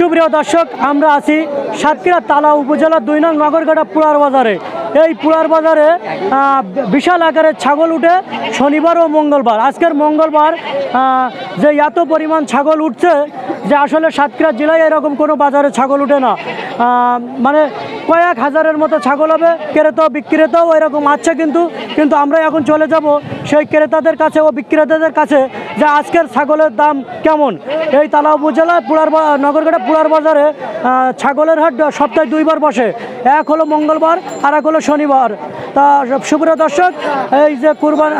সুপ্রিয় দর্শক, আমরা আছি সাতক্ষীরা তালা উপজেলা দুই নং নগরঘাটা পুরার বাজারে। এই পুরার বাজারে বিশাল আকারে ছাগল উঠে শনিবার ও মঙ্গলবার। আজকের মঙ্গলবার যে এত পরিমাণ ছাগল উঠছে যে আসলে সাতক্ষীরা জেলায় এরকম কোনো বাজারে ছাগল উঠে না। মানে কয়েক হাজারের মতো ছাগল হবে ক্রেতা বিক্রেতাও এরকম আছে কিন্তু কিন্তু আমরা এখন চলে যাব সেই ক্রেতাদের কাছে ও বিক্রেতাদের কাছে যে আজকের ছাগলের দাম কেমন। এই তালা উপজেলায় পুরার নগরঘাটা পুরার বাজারে ছাগলের হাট সপ্তাহে দুইবার বসে। এক হলো মঙ্গলবার, আর এক হলো শনিবার। তা সুপ্রিয় দর্শক, এই যে কুরবান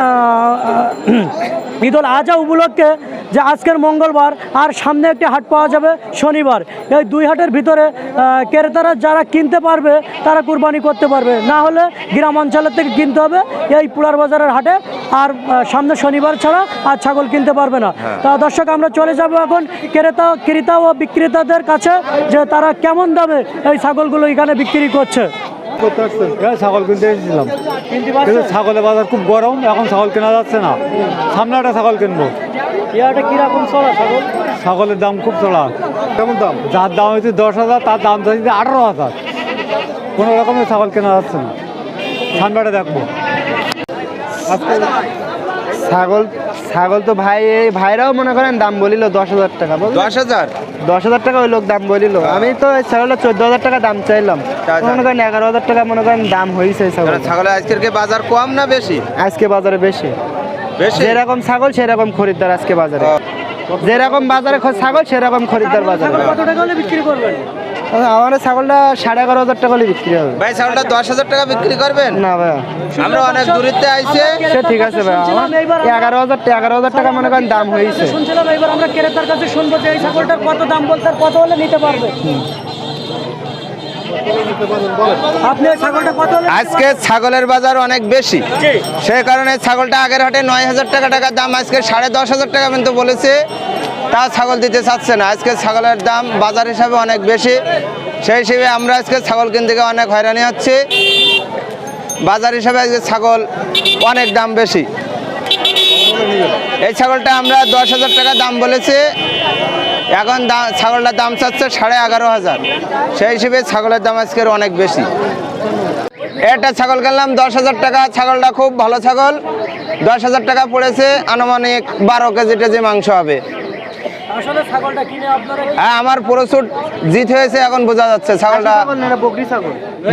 ঈদুল আজহা উপলক্ষে যে আজকের মঙ্গলবার আর সামনে একটি হাট পাওয়া যাবে শনিবার। এই দুই হাটের ভিতরে ক্রেতারা যারা কিনতে পারবে তারা কুরবানি করতে পারবে। না হলে গ্রাম অঞ্চলের থেকে কিনতে হবে এই পুরার বাজারের হাটে। আর সামনে শনিবার ছাড়া আর ছাগল কিনতে পারবে না। তা দর্শক আমরা চলে যাব এখন ক্রেতা ক্রেতা ও বিক্রেতাদের কাছে যে তারা কেমন দামে এই ছাগলগুলো এখানে বিক্রি করছে। হ্যাঁ ছাগল কিনতে এসেছিলাম। কিন্তু ছাগলের বাজার খুব গরম এখন ছাগল কেনা যাচ্ছে না। সামনে একটা ছাগল কিনবো। ইয়াটা কীরকম চলা ছাগল? ছাগলের দাম খুব চড়া কেমন দাম? যার দাম হচ্ছে দশ হাজার তার দাম চাইছে আঠারো হাজার। কোনো রকমের ছাগল কেনা যাচ্ছে না। সামনেটা দেখব। ছাগল ছাগল তো ভাই এই ভাইরাও মনে করেন দাম বলিল দশ হাজার টাকা বল দশ হাজার? দশ হাজার টাকা ওই লোক দাম বলিল। আমি তো এই ছাগলটা চোদ্দ হাজার টাকা দাম চাইলাম। মনে করেন এগারো হাজার টাকা মনে করেন দাম হয়েছে এই ছাগল ছাগলের আজকের কি বাজার কম না বেশি? আজকে বাজারে বেশি। যেরকম ছাগল সেরকম খরিদ্দার আজকে বাজারে। যেরকম বাজারে ছাগল সেরকম খরিদ্দার বাজারে। কত টাকা হলে বিক্রি করবেন? আমার ছাগলটা সাড়ে এগারো হাজার টাকা বিক্রি হবে। ভাই ছাগলটা দশ হাজার টাকা বিক্রি করবেন? না ভাই আমরা অনেক দূরিতে আইছে। সে ঠিক আছে ভাই আমার এগারো হাজার এগারো হাজার টাকা মনে করেন দাম হয়েছে। শুনছিলাম এবার আমরা ক্রেতার কাছে শুনব যে এই ছাগলটার কত দাম বলছে কত হলে নিতে পারবে। আজকে ছাগলের বাজার অনেক বেশি। সেই কারণে ছাগলটা আগের হাটে নয় হাজার টাকা টাকার দাম আজকে সাড়ে দশ হাজার টাকা কিন্তু বলেছে। তা ছাগল দিতে চাচ্ছে না। আজকে ছাগলের দাম বাজার হিসাবে অনেক বেশি। সেই হিসেবে আমরা আজকে ছাগল কিনতে গিয়ে অনেক হয়রানি হচ্ছে। বাজার হিসাবে আজকে ছাগল অনেক দাম বেশি। এই ছাগলটা আমরা দশ হাজার টাকা দাম বলেছে। এখন দাম ছাগলটার দাম চাচ্ছে সাড়ে এগারো হাজার। সেই হিসেবে ছাগলের দাম আজকের অনেক বেশি। একটা ছাগল কিনলাম দশ হাজার টাকা। ছাগলটা খুব ভালো ছাগল। দশ হাজার টাকা পড়েছে। আনুমানিক বারো কেজি টেজি মাংস হবে। হ্যাঁ আমার প্রচুর জিত হয়েছে এখন বোঝা যাচ্ছে ছাগলটা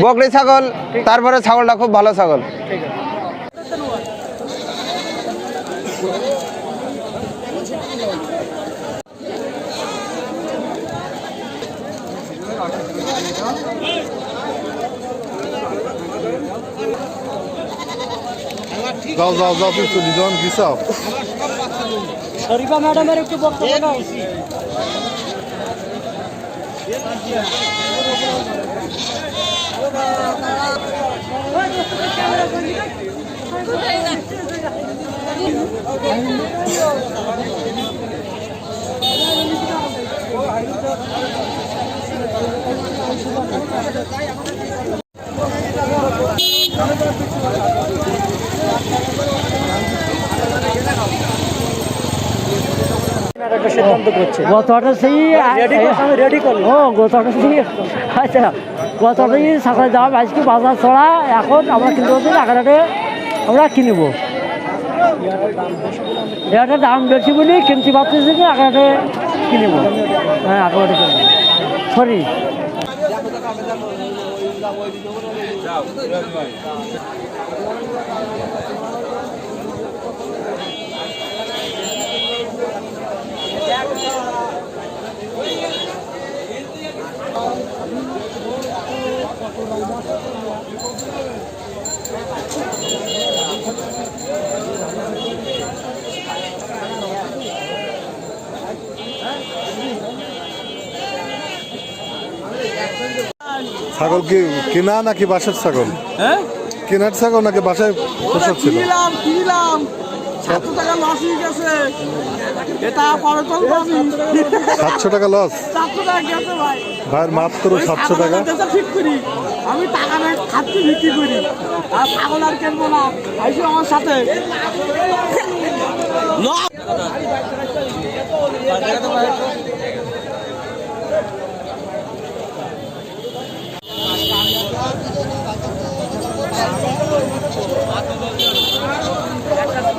বকরি ছাগল। তারপরে ছাগলটা খুব ভালো ছাগল। যাও যাও যাও চলি যাও দিছাও শরীফা ম্যাডামের একটু বক্তব্য দাও। একটা সিদ্ধান্ত গতটা সেই ও গতটা সেই আচ্ছা গতটা সেই সকালে দাম আজকে বাজার চড়া এখন আমরা কিনতে পারছি আমরা কিনবো এটা দাম বেশি বলে কিনতে পারতেছি যে এগারোটে কিনবো হ্যাঁ এগারোটে কিনবো সরি। ছাগল কি কেনা নাকি বাসার ছাগল? হ্যাঁ? কেনার ছাগল নাকি বাসায় ছিল কিনলাম কিনলাম। টাকা লস হয়ে গেছে। এটা পরে সাতশো টাকা লস সাতশো টাকা গেছে ভাই। ভাইয়ের মাত্র সাতশো টাকা। ঠিক করি। আমি টাকা নেই খাচ্ছি বিক্রি করি। আর ছাগল আর কেনবো না। আইসি আমার সাথে। Thank.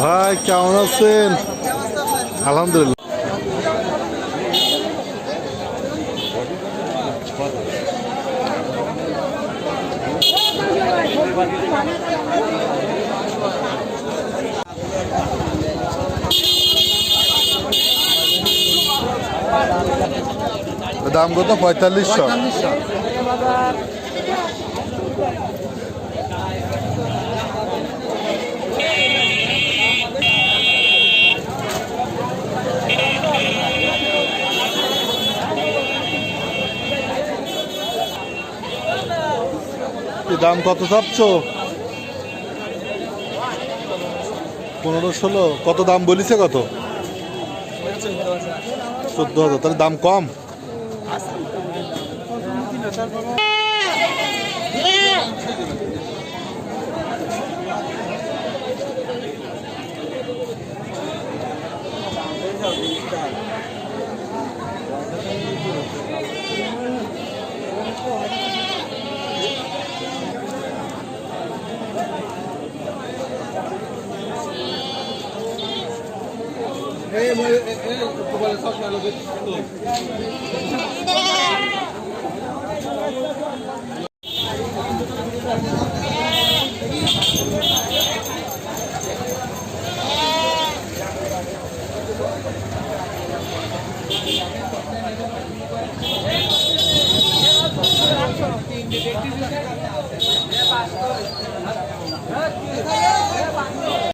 ভাই কেমন আছেন? আলহামদুলিল্লাহ। দাম কত? পঁয়তাল্লিশশো। কি দাম কত চাচ্ছ? পনেরো ষোলো। কত দাম বলিছে কত? চোদ্দ হাজার তাহলে দাম কম Thank you. Thank you.